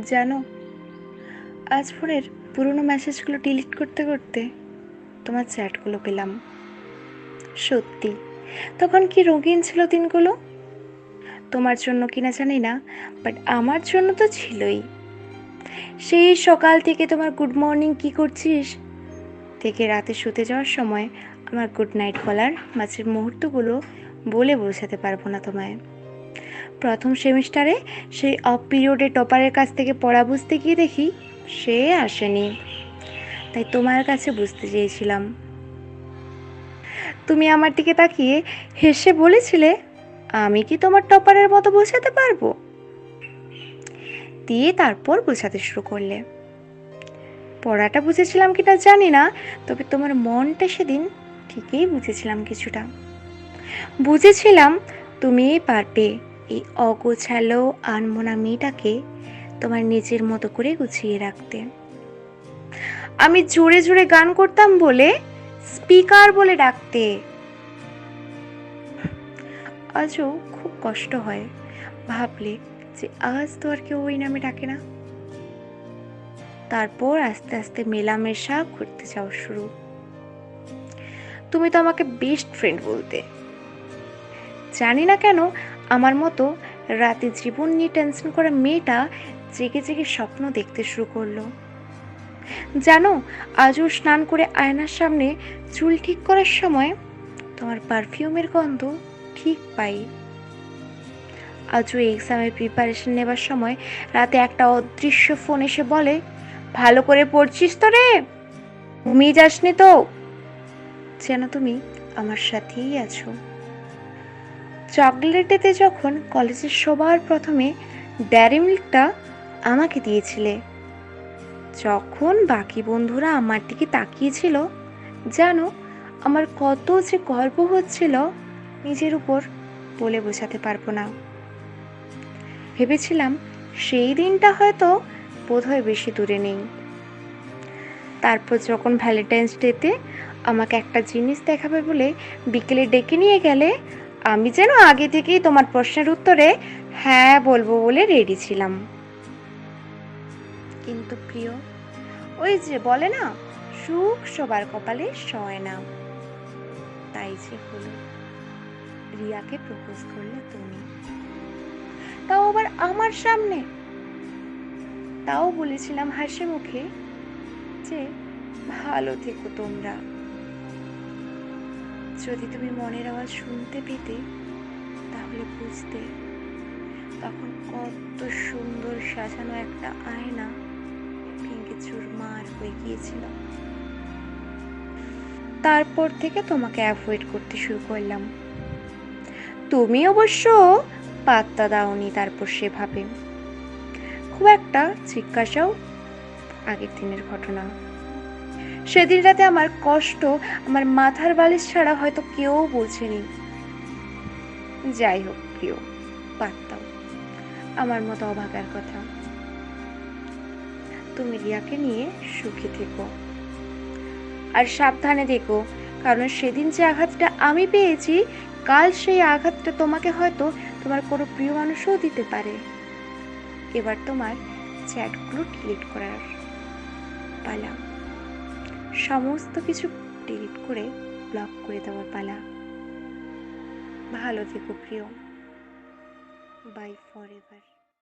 জানো, আজ ফোনের পুরনো মেসেজগুলো ডিলিট করতে করতে তোমার চ্যাটগুলো পেলাম। সত্যি, তখন কি রঙিন ছিল দিনগুলো? তোমার জন্য কিনা জানি না বাট আমার জন্য তো ছিলই। সেই সকাল থেকে তোমার গুড মর্নিং কি করছিস? থেকে রাতে শুতে যাওয়ার সময় আমার গুড নাইট বলার মাঝের মুহূর্তগুলো বলে বোঝাতে পারব না তোমায়। প্রথম সেমিস্টারে সেই অফ পিরিয়ডে টপারের কাছ থেকে পড়া বুঝতে গিয়ে দেখি সে আসেনি। তাই তোমার কাছে বুঝতে চেয়েছিলাম। তুমি আমার দিকে তাকিয়ে হেসে বলেছিলে, আমি কি তোমার টপারের মতো বোঝাতে পারব? দিয়ে তারপর বোঝাতে শুরু করলে। পড়াটা বুঝেছিলাম কিনা জানি না, তবে তোমার মনটা সেদিন ঠিকই বুঝেছিলাম কিছুটা। বুঝেছিলাম তুমি পারবে। এই অগোছালো আনমোনা মেয়েটাকে তোমার নিজের মতো করে গুছিয়ে রাখতে। আমি জোরে জোরে গান করতাম বলে স্পিকার বলে ডাকতে। আজও খুব কষ্ট হয় ভাবলে যে আজ তো আর কেউ ওই নামে ডাকে না। তারপর আস্তে আস্তে মেলামেশা করতে যাওয়া শুরু। তুমি তো আমাকে বেস্ট ফ্রেন্ড বলতে। জানি না কেন আমার মতো রাতে জীবন নিয়ে টেনশন করা মেয়েটা জেগে জেগে স্বপ্ন দেখতে শুরু করল। জানো আজও স্নান করে আয়নার সামনে চুল ঠিক করার সময় তোমার পারফিউমের গন্ধ ঠিক পাই। আজও এক্সামের প্রিপারেশন নেবার সময় রাতে একটা অদৃশ্য ফোন এসে বলে, ভালো করে পড়ছিস তো রে, ঘুমিয়ে যাসনি তো? যেন তুমি আমার সাথেই আছো। চকলেটেতে যখন কলেজের সবার প্রথমে ড্যারি মিল্কটা আমাকে দিয়েছিলে, যখন বাকি বন্ধুরা আমার দিকে তাকিয়েছিল, জানো, আমার কত যে গর্ব হচ্ছিল নিজের উপর বলে বোঝাতে পারব না। ভেবেছিলাম সেই দিনটা হয়তো বোধহয় বেশি দূরে নেই। তারপর যখন ভ্যালেন্টাইন্স ডেতে আমাকে একটা জিনিস দেখাবে বলে বিকেলে ডেকে নিয়ে গেলে আমি যেন আগে থেকেই তোমার প্রশ্নের উত্তরে হ্যাঁ বলব বলে রেডি ছিলাম। কিন্তু প্রিয়, ওই যে বলে না, সুখ সবার কপালে সয় না। তাই যে হলো। রিয়াকে প্রপোজ করলে তুমি। তাও আবার আমার সামনে। তাও বলেছিলাম হাসি মুখে যে, ভালো থেকো তোমরা। যদি তুমি মনের আওয়াজ শুনতে পেতে, তাহলে বুঝতে তখন কত সুন্দর সাজানো একটা আয়না ভেঙে চুরমার হয়ে গিয়েছিল। তারপর থেকে তোমাকে অ্যাভয়েড করতে শুরু করলাম। তুমি অবশ্য পাত্তা দাওনি তারপর সেভাবে। খুব একটা জিজ্ঞাসাও আগের দিনের ঘটনা। সেদিন রাতে আমার কষ্ট, আমার মাথার বালিশ ছাড়া হয়তো কেউ বোঝেনি। যাই হোক প্রিয় পারতাম আমার মতো অভাগার কথা। তুমি রিয়াকে নিয়ে সুখী থেকো। আর সাবধানে দেখো কারণ সেদিন যে আঘাতটা আমি পেয়েছি, কাল সেই আঘাতটা তোমাকে হয়তো তোমার কোনো প্রিয় মানুষও দিতে পারে। এবার তোমার চ্যাটগুলো ডিলিট করার পালা। সমস্ত কিছু ডিলিট করে ব্লক করে দেওয়ার পালা। ভালো থেকো প্রিয়। By for ever